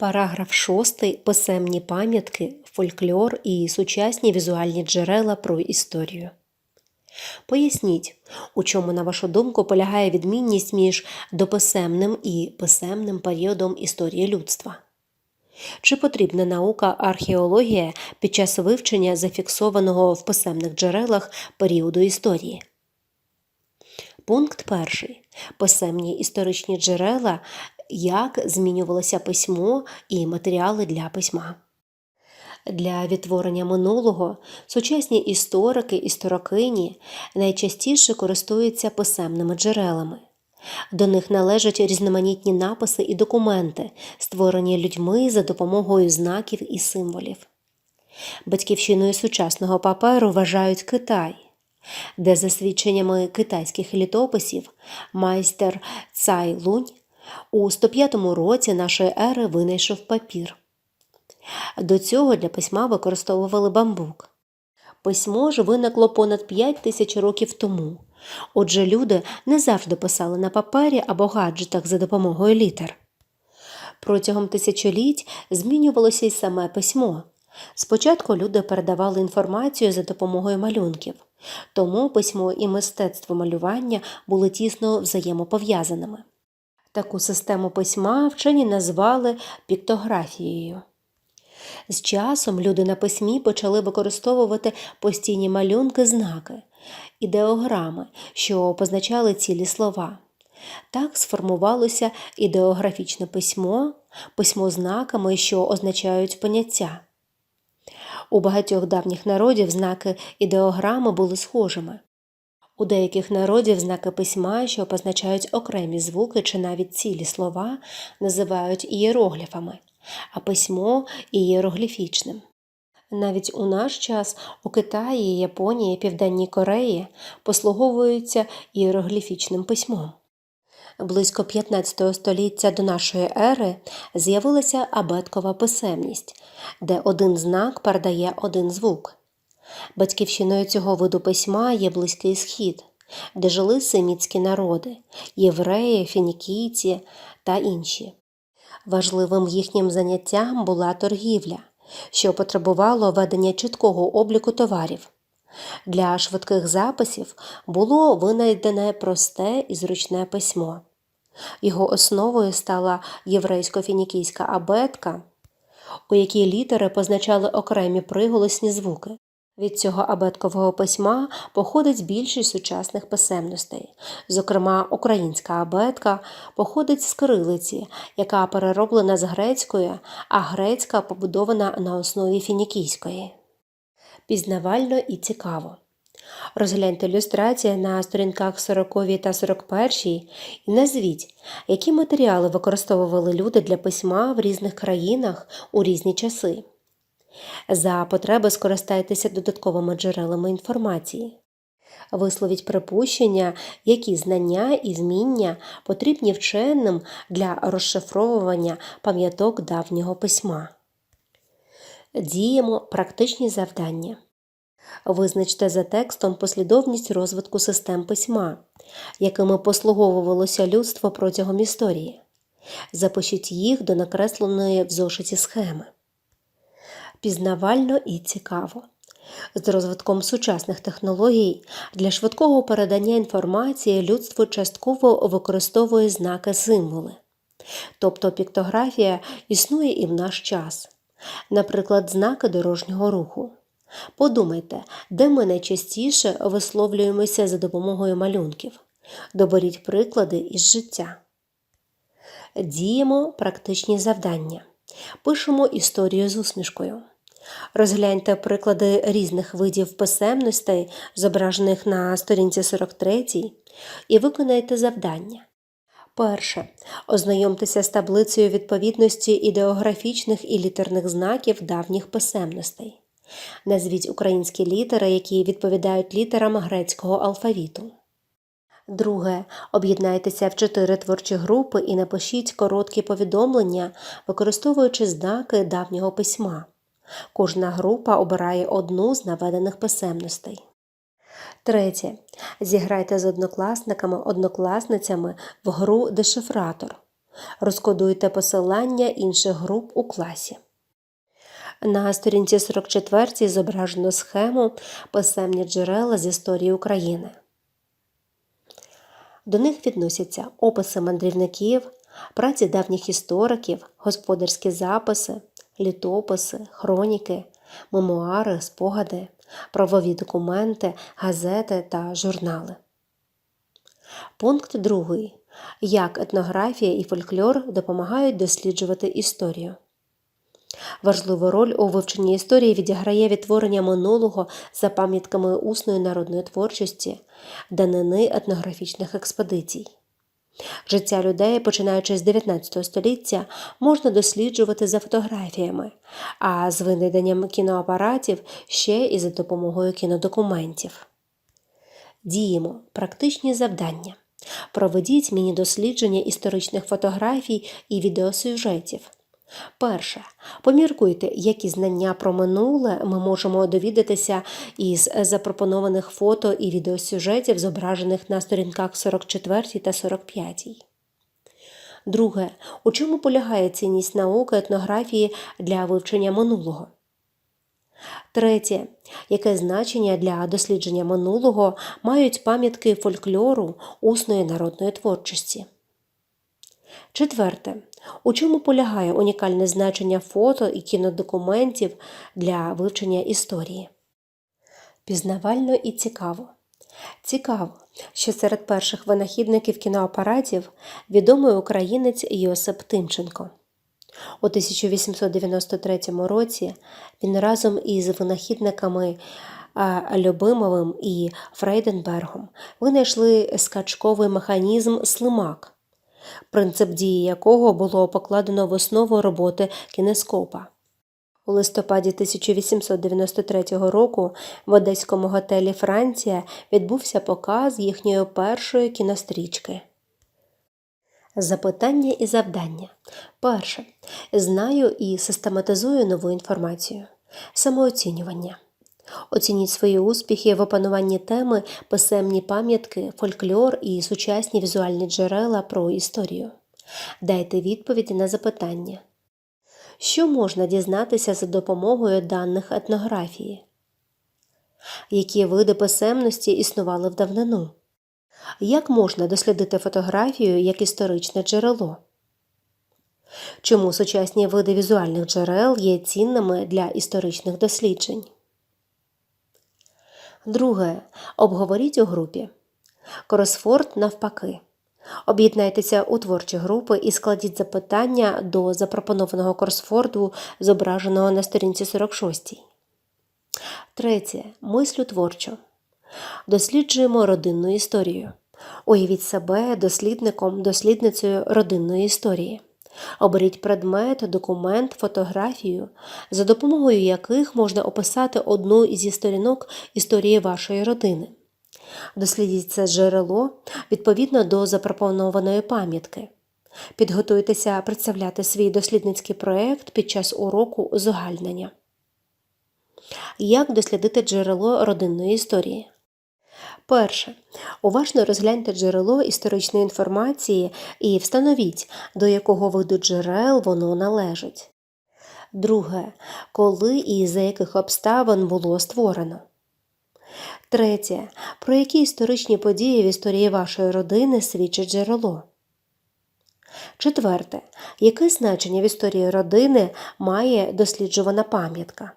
Параграф 6. Писемні пам'ятки, фольклор і сучасні візуальні джерела про історію. Поясніть, у чому, на вашу думку, полягає відмінність між дописемним і писемним періодом історії людства? Чи потрібна наука археологія під час вивчення зафіксованого в писемних джерелах періоду історії? Пункт перший. Писемні історичні джерела, як змінювалося письмо і матеріали для письма. Для відтворення минулого сучасні історики історикині найчастіше користуються писемними джерелами. До них належать різноманітні написи і документи, створені людьми за допомогою знаків і символів. Батьківщиною сучасного паперу вважають Китай, де, за свідченнями китайських літописів, майстер Цай Лунь у 105 році нашої ери винайшов папір. До цього для письма використовували бамбук. Письмо ж виникло понад 5 тисяч років тому. Отже, люди не завжди писали на папері або гаджетах за допомогою літер. Протягом тисячоліть змінювалося й саме письмо. Спочатку люди передавали інформацію за допомогою малюнків, тому письмо і мистецтво малювання були тісно взаємопов'язаними. Таку систему письма вчені назвали піктографією. З часом люди на письмі почали використовувати постійні малюнки знаки, ідеограми, що позначали цілі слова. Так сформувалося ідеографічне письмо, письмо знаками, що означають поняття. У багатьох давніх народів знаки ідеограми були схожими. У деяких народів знаки письма, що позначають окремі звуки чи навіть цілі слова, називають ієрогліфами, а письмо ієрогліфічним. Навіть у наш час у Китаї, Японії, Південній Кореї послуговуються ієрогліфічним письмом. Близько 15 століття до нашої ери з'явилася абеткова писемність, де один знак передає один звук. Батьківщиною цього виду письма є Близький Схід, де жили семітські народи євреї, фінікійці та інші. Важливим їхнім заняттям була торгівля, що потребувало ведення чіткого обліку товарів. Для швидких записів було винайдене просте і зручне письмо. Його основою стала єврейсько-фінікійська абетка, у якій літери позначали окремі приголосні звуки. Від цього абеткового письма походить більшість сучасних писемностей. Зокрема, українська абетка походить з кирилиці, яка перероблена з грецької, а грецька побудована на основі фінікійської. Пізнавально і цікаво. Розгляньте ілюстрації на сторінках 40 та 41 і назвіть, які матеріали використовували люди для письма в різних країнах у різні часи. За потреби скористайтеся додатковими джерелами інформації. Висловіть припущення, які знання і зміння потрібні вченим для розшифровування пам'яток давнього письма. Діємо практичні завдання. Визначте за текстом послідовність розвитку систем письма, якими послуговувалося людство протягом історії. Запишіть їх до накресленої в зошиті схеми. Пізнавально і цікаво. З розвитком сучасних технологій для швидкого передання інформації людство частково використовує знаки символи. Тобто піктографія існує і в наш час, наприклад, знаки дорожнього руху. Подумайте, де ми найчастіше висловлюємося за допомогою малюнків. Доберіть приклади із життя. Діємо практичні завдання. Пишемо історію з усмішкою. Розгляньте приклади різних видів писемностей, зображених на сторінці 43, і виконайте завдання. Перше. Ознайомтеся з таблицею відповідності ідеографічних і літерних знаків давніх писемностей. Назвіть українські літери, які відповідають літерам грецького алфавіту. Друге. Об'єднайтеся в чотири творчі групи і напишіть короткі повідомлення, використовуючи знаки давнього письма. Кожна група обирає одну з наведених писемностей. Третє. Зіграйте з однокласниками, однокласницями в гру Дешифратор. Розкодуйте посилання інших груп у класі. На сторінці 44 зображено схему писемні джерела з історії України. До них відносяться описи мандрівників, праці давніх істориків, господарські записи, літописи, хроніки, мемуари, спогади, правові документи, газети та журнали. Пункт 2. Як етнографія і фольклор допомагають досліджувати історію. Важливу роль у вивченні історії відіграє відтворення минулого за пам'ятками усної народної творчості, данини етнографічних експедицій. Життя людей, починаючи з 19 століття, можна досліджувати за фотографіями, а з винайденням кіноапаратів ще і за допомогою кінодокументів. Діємо практичні завдання. Проведіть міні-дослідження історичних фотографій і відеосюжетів. Перше. Поміркуйте, які знання про минуле ми можемо довідатися із запропонованих фото і відеосюжетів, зображених на сторінках 44 та 45. Друге. У чому полягає цінність науки етнографії для вивчення минулого? Третє. Яке значення для дослідження минулого мають пам'ятки фольклору усної народної творчості? Четверте. У чому полягає унікальне значення фото і кінодокументів для вивчення історії? Пізнавально і цікаво. Цікаво, що серед перших винахідників кіноапаратів відомий українець Йосип Тимченко. У 1893 році він разом із винахідниками Любимовим і Фрейденбергом винайшли скачковий механізм слимак, принцип дії якого було покладено в основу роботи кінескопа. У листопаді 1893 року в одеському готелі Франція відбувся показ їхньої першої кінострічки. Запитання і завдання. Перше. Знаю і систематизую нову інформацію. Самооцінювання. Оцініть свої успіхи в опануванні теми писемні пам'ятки, фольклор і сучасні візуальні джерела про історію. Дайте відповіді на запитання. Що можна дізнатися за допомогою даних етнографії? Які види писемності існували в давнину? Як можна дослідити фотографію як історичне джерело? Чому сучасні види візуальних джерел є цінними для історичних досліджень? Друге. Обговоріть у групі. Кросфорд навпаки. Об'єднайтеся у творчі групи і складіть запитання до запропонованого кросфорду, зображеного на сторінці 46. Третє. Мислю творчо. Досліджуємо родинну історію. Уявіть себе дослідником, дослідницею родинної історії. Оберіть предмет, документ, фотографію, за допомогою яких можна описати одну зі сторінок історії вашої родини. Дослідіть це джерело відповідно до запропонованої пам'ятки. Підготуйтеся представляти свій дослідницький проєкт під час уроку узагальнення. Як дослідити джерело родинної історії? Перше. Уважно розгляньте джерело історичної інформації і встановіть, до якого виду джерел воно належить. Друге. Коли і за яких обставин було створено. Третє. Про які історичні події в історії вашої родини свідчить джерело. Четверте. Яке значення в історії родини має досліджувана пам'ятка?